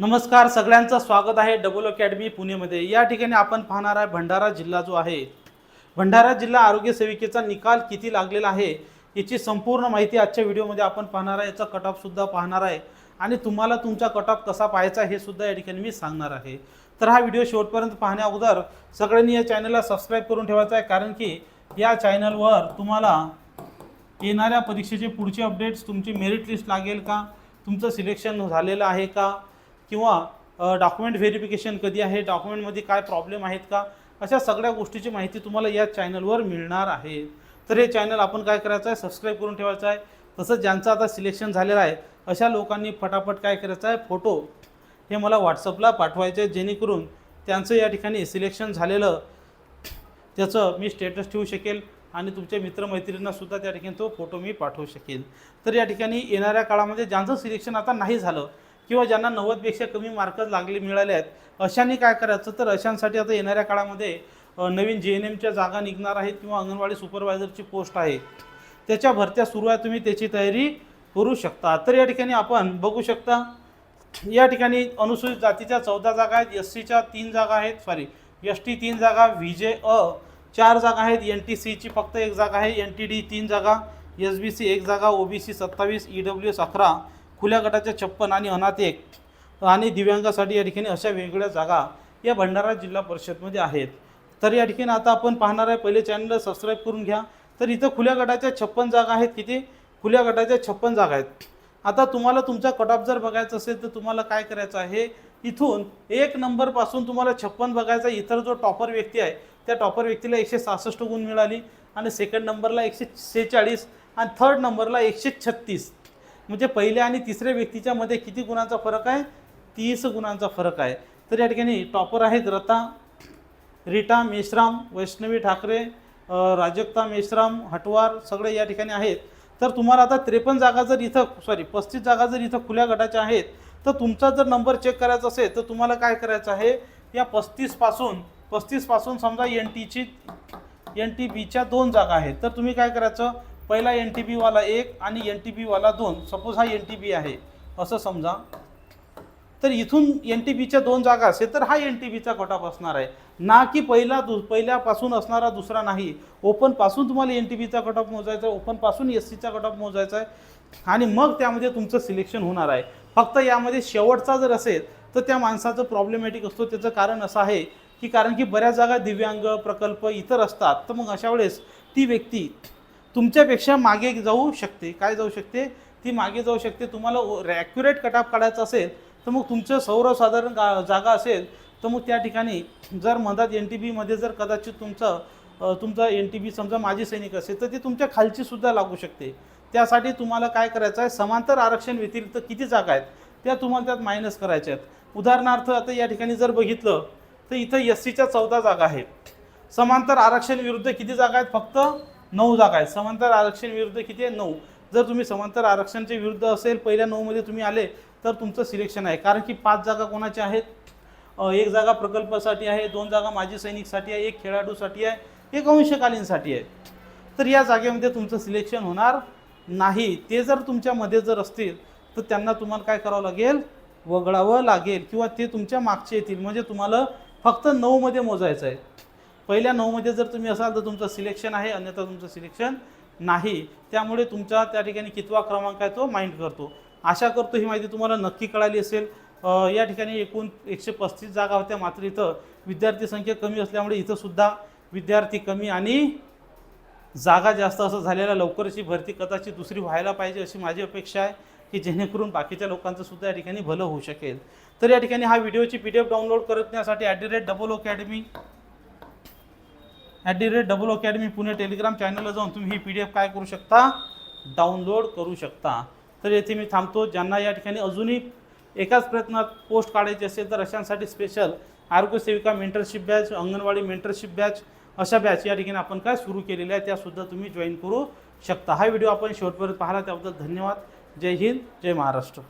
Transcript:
नमस्कार सगळ्यांचं स्वागत आहे डबल अकॅडमी पुणेमध्ये. या ठिकाणी आपण पाहणार आहे भंडारा जिल्हा जो आहे. भंडारा जिल्हा आरोग्य सेविकेचा निकाल किती लागलेला आहे याची संपूर्ण माहिती आजच्या व्हिडिओमध्ये आपण पाहणार आहे. याचा कट पाहणार आहे. आणि तुम्हाला तुमचा कट ऑफ कसा पाहायचा हे सुद्धा या ठिकाणी मी सांगणार आहे. तर हा व्हिडिओ शेवटपर्यंत पाहण्या अगोदर सगळ्यांनी या चॅनलला सबस्क्राईब करून ठेवायचा आहे कारण की या चॅनलवर तुम्हाला येणाऱ्या परीक्षेचे पुढचे अपडेट्स तुमची मेरिट लिस्ट लागेल का? तुमचं सिलेक्शन झालेलं आहे का? किंवा डॉक्युमेंट व्हेरिफिकेशन कधी आहे डॉक्युमेंटमध्ये काय प्रॉब्लेम आहेत का अशा सगळ्या गोष्टीची माहिती तुम्हाला या चॅनलवर मिळणार आहे. तर हे चॅनल आपण काय करायचं आहे सबस्क्राईब करून ठेवायचं आहे. तसंच ज्यांचं आता सिलेक्शन झालेलं आहे अशा लोकांनी फटाफट काय करायचं आहे फोटो हे मला व्हॉट्सअपला पाठवायचे जेणेकरून त्यांचं या ठिकाणी सिलेक्शन झालेलं त्याचं मी स्टेटस ठेवू शकेल आणि तुमच्या मित्रमैत्रिणींनासुद्धा त्या ठिकाणी तो फोटो मी पाठवू शकेल. तर या ठिकाणी येणाऱ्या काळामध्ये ज्यांचं सिलेक्शन आता नाही झालं किंवा ज्यांना नव्वदपेक्षा कमी मार्कच लागले मिळाले आहेत अशांनी काय करायचं? तर अशांसाठी आता येणाऱ्या काळामध्ये नवीन जे एन एमच्या जागा निघणार आहेत किंवा अंगणवाडी सुपरवायझरची पोस्ट आहे. त्याच्या भरत्या सुरू आहे तुम्ही त्याची तयारी करू शकता. तर या ठिकाणी आपण बघू शकता या ठिकाणी अनुसूचित जातीच्या चौदा जागा आहेत एस सीच्या तीन जागा आहेत सॉरी एस टी तीन जागा व्ही जे अ चार जागा आहेत एन टी सीची फक्त एक जागा आहे एन टी डी तीन जागा एस बी सी एक जागा ओ बी सी सत्तावीस ई डब्ल्यू एस अकरा. खुल्या गटाच्या छप्पन आणि अनाथ एक आणि दिव्यांगासाठी या ठिकाणी अशा वेगवेगळ्या जागा या भंडारा जिल्हा परिषदमध्ये आहेत. तर या ठिकाणी आता आपण पाहणार आहे पहिले चॅनलला सबस्क्राईब करून घ्या. तर इथं खुल्या गटाच्या छप्पन जागा आहेत किती खुल्या गटाच्या छप्पन जागा आहेत. आता तुम्हाला तुमचा कट ऑफ जर बघायचा असेल तर तुम्हाला काय करायचं आहे? इथून एक नंबरपासून तुम्हाला छप्पन बघायचा इतर जो टॉपर व्यक्ती आहे त्या टॉपर व्यक्तीला एकशे सहासष्ट गुण मिळाली आणि सेकंड नंबरला एकशे सेहेचाळीस आणि थर्ड नंबरला एकशे छत्तीस. म्हणजे पहिल्या आणि तिसऱ्या व्यक्तीच्या मध्ये किती गुणांचा फरक आहे? तीस गुणांचा फरक आहे. तर या ठिकाणी टॉपर आहेत रता रीटा मेश्राम वैष्णवी ठाकरे राजक्ता मेश्राम हटवार सगळे या ठिकाणी आहेत. तर तुम्हाला आता त्रेपन्न जागा जर इथं सॉरी पस्तीस जागा जर इथं खुल्या गटाच्या आहेत तर तुमचा जर नंबर चेक करायचा असेल तर तुम्हाला काय करायचं आहे? या पस्तीसपासून पस्तीसपासून समजा एन टीची एन टी बीच्या दोन जागा आहेत. तर तुम्ही काय करायचं? पहिला एन टी बीवाला एक आणि एन टी बीवाला दोन. सपोज हा एन टी बी आहे. असं समजा. तर इथून एन टी बीच्या दोन जागा असेल तर हा एन टी बीचा कट असणार आहे. ना की पहिला दु पहिल्यापासून असणारा दुसरा नाही. ओपनपासून तुम्हाला एन टी बीचा कट मोजायचा आहे. ओपनपासून एस सीचा कट मोजायचा आहे. आणि मग त्यामध्ये तुमचं सिलेक्शन होणार आहे. फक्त यामध्ये शेवटचा जर असेल तर त्या माणसाचं प्रॉब्लेमॅटिक असतो. त्याचं कारण असं आहे की कारण की बऱ्याच जागा दिव्यांग प्रकल्प इतर असतात. तर मग अशा वेळेस ती व्यक्ती तुमच्यापेक्षा मागे जाऊ शकते. काय जाऊ शकते? ती मागे जाऊ शकते. तुम्हाला ॲक्युरेट कट ऑफ काढायचा असेल तर मग तुमचं सर्वसाधारण गा जागा असेल तर मग त्या ठिकाणी जर मधात एन टी बीमध्ये जर कदाचित तुमचं तुमचा एन टी बी समजा माजी सैनिक असेल तर ती तुमच्या खालची सुद्धा लागू शकते. त्यासाठी तुम्हाला काय करायचं आहे? समांतर आरक्षण व्यतिरिक्त किती जागा आहेत? त्या तुम्हाला त्यात मायनस करायच्या आहेत. उदाहरणार्थ आता या ठिकाणी जर बघितलं तर इथं एस सीच्या चौदा जागा आहेत. समांतर आरक्षण विरुद्ध किती जागा आहेत? फक्त नऊ जागा आहेत. समांतर आरक्षण विरुद्ध किती आहे? नऊ. जर तुम्ही समांतर आरक्षणच्या विरुद्ध असेल पहिल्या नऊमध्ये तुम्ही आले तर तुमचं सिलेक्शन आहे. कारण की पाच जागा कोणाच्या आहेत? एक जागा प्रकल्पासाठी आहे दोन जागा माजी सैनिकसाठी आहे एक खेळाडूसाठी आहे एक अंशकालीनसाठी आहे. तर या जागेमध्ये तुमचं सिलेक्शन होणार नाही. ते जर तुमच्यामध्ये जर असतील तर त्यांना तुम्हाला काय करावं लागेल? वगळावं लागेल. किंवा ते तुमच्या मागचे येतील. म्हणजे तुम्हाला फक्त नऊमध्ये मोजायचं आहे. पहिल्या नऊमध्ये जर तुम्ही असाल तर तुमचं सिलेक्शन आहे अन्यथा तुमचं सिलेक्शन नाही. त्यामुळे तुमचा त्या ठिकाणी कितवा क्रमांक आहे तो माइंड करतो. आशा करतो ही माहिती तुम्हाला नक्की कळाली असेल. या ठिकाणी एकूण एकशे पस्तीस जागा होत्या मात्र इथं विद्यार्थी संख्या कमी असल्यामुळे इथंसुद्धा विद्यार्थी कमी आणि जागा जास्त असं झालेल्या लवकरच ही भरती कदाचित दुसरी व्हायला पाहिजे अशी माझी अपेक्षा आहे की जेणेकरून बाकीच्या लोकांचं सुद्धा या ठिकाणी भलं होऊ शकेल. तर या ठिकाणी हा व्हिडिओची पी डी एफ डाउनलोड करण्यासाठी at the rate double academy at the rate double academy Pune Telegram चॅनलला जाऊन तुम्ही ही पी डी एफ काय करू शकता? डाउनलोड करू शकता. तर येथे मी थांबतो. ज्यांना या ठिकाणी अजूनही एकाच प्रयत्नात पोस्ट काढायची असेल तर अशांसाठी special आरोग्यसेविका mentorship batch anganwadi mentorship batch अशा बॅच या ठिकाणी आपण काय सुरू केलेल्या आहे त्यासुद्धा तुम्ही जॉईन करू शकता. हा व्हिडिओ आपण शेवटपर्यंत पाहिला त्याबद्दल धन्यवाद. जय हिंद जय महाराष्ट्र.